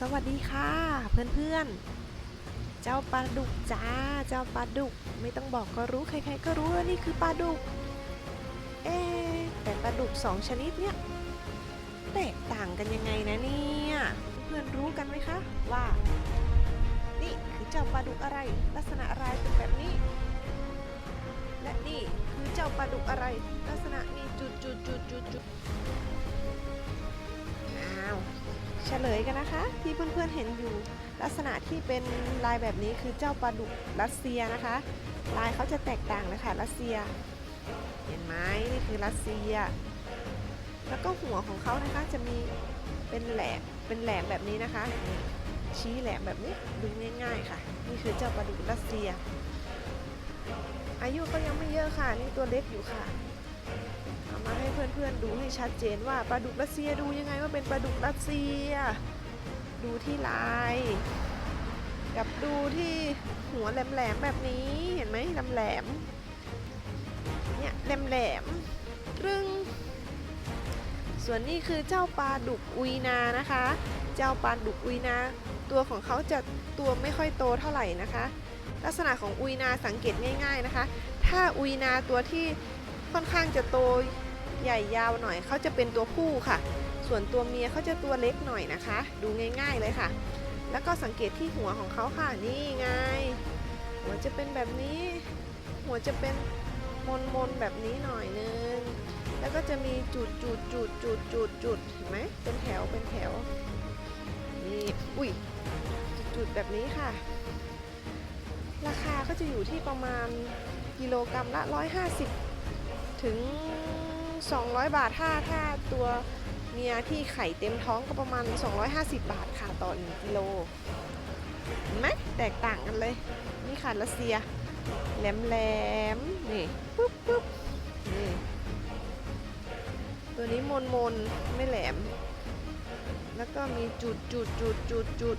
สวัสดีค่ะเพื่อนๆ เจ้าปลาดุกจ้า เจ้าปลาดุกไม่ต้องบอกก็รู้ใครๆก็รู้ว่านี่คือปลาดุก เอ๊แต่ปลาดุกสองชนิดเนี้ยแตกต่างกันยังไงนะเนี่ยเพื่อนรู้กันไหมคะว่า นี่คือเจ้าปลาดุกอะไร ลักษณะอะไรเป็นแบบนี้ และนี่คือเจ้าปลาดุกอะไร ลักษณะมี ลยกันนะคะ ที่เพื่อนๆเห็นอยู่ลักษณะที่เป็นลายแบบนี้คือเจ้าปลาดุกรัสเซียนะคะ ลายเขาจะแตกต่างเลยค่ะรัสเซีย เห็นไหมนี่คือรัสเซีย แล้วก็หัวของเขานะคะจะมีเป็นแหลมเป็นแหลมแบบนี้นะคะ ชี้แหลมแบบนี้ดูง่าย ๆค่ะ นี่คือเจ้าปลาดุกรัสเซีย อายุก็ยังไม่เยอะค่ะ นี่ตัวเล็กอยู่ค่ะ พื่อนๆดูให้ชัดเจนว่าปลาดุกรัสเซียดูยังไงว่าเป็นปลาดุกรัสเซีย ดูที่ลาย กับดูที่หัวแหลมๆแบบนี้เห็นไหมแหลมๆเนี่ยแหลมๆตรึงส่วนนี้คือเจ้าปลาดุกอุยนานะคะ เจ้าปลาดุกอุยนา ตัวของเขาจะตัวไม่ค่อยโตเท่าไหร่นะคะ ลักษณะของอุยนาสังเกตง่าย ๆนะคะ ถ้าอุยนาตัวที่ค่อนข้างจะโต ใหญ่ยาวหน่อยเขาจะเป็นตัวผู้ค่ะ ส่วนตัวเมียเขาจะตัวเล็กหน่อยนะคะ ดูง่ายๆเลยค่ะ แล้วก็สังเกตที่หัวของเขาค่ะนี่ไง หัวจะเป็นแบบนี้ หัวจะเป็นมนมนๆแบบนี้หน่อยนึงแล้วก็จะมีจุดจุดจุดจุดจุดจุดเห็นไหมเป็นแถวเป็นแถวนี่อุ้ยจุดแบบนี้ค่ะ ราคาก็จะอยู่ที่ประมาณกิโลกรรัมละ 150 ถึง 200 บาทถ้าถ้าตัวเมียที่ไข่เต็มท้องก็ประมาณ 250 บาทค่ะต่อ1กิโลเห็นไหมแตกต่างกันเลย นี่ค่ะรัสเซียแหลมแหลมนี่ปุ๊บปุ๊บนี่ตัวนี้มนมนๆไม่แหลม แล้วก็มีจุดจุดจุดจุดจุด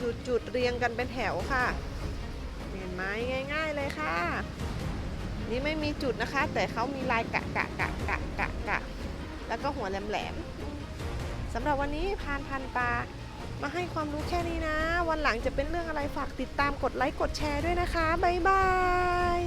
จุดจุดเรียงกันเป็นแถวค่ะ เห็นไหมง่าย ๆเลยค่ะ นี่ไม่มีจุดนะคะ แต่เขามีลายกะกะกะกะกะกะแล้วก็หัวแหลมๆสำหรับวันนี้พานพันปลามาให้ความรู้แค่นี้นะ วันหลังจะเป็นเรื่องอะไรฝากติดตามกดไลค์กดแชร์ด้วยนะคะ บ๊ายบาย